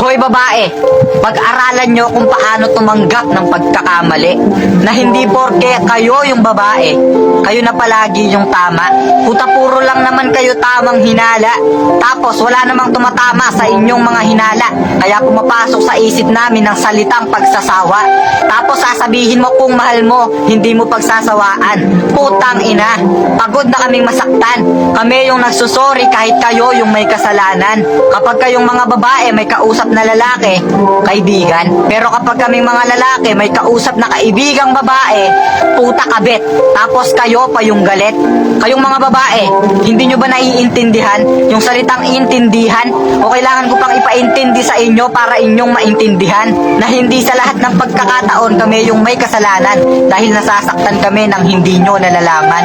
Hoy babae, pag-aralan nyo kung paano tumanggap ng pagkakamali. Na hindi porke kayo yung babae, kayo na palagi yung tama. Puta puro lang naman kayo tamang hinala. Tapos wala namang tumatama sa inyong mga hinala. Kaya pumapasok sa isip namin ng salitang pagsasawa. Tapos sasabihin mo kung mahal mo, hindi mo pagsasawaan. Putang ina, pagod na kaming masaktan. Kami yung nagsusori kahit kayo yung may kasalanan. Kapag kayong mga babae may kausap na lalaki, kaibigan. Pero kapag kaming mga lalaki may kausap na kaibigang babae, puta kabit. Tapos kayo pa yung galit. Kayong mga babae, hindi nyo ba naiintindihan yung salitang intindihan? O kailangan ko pang ipaintindi sa inyo para inyong maintindihan na hindi sa lahat ng pagkakataon kami yung may kasalanan dahil nasasaktan kami ng hindi nyo nalalaman.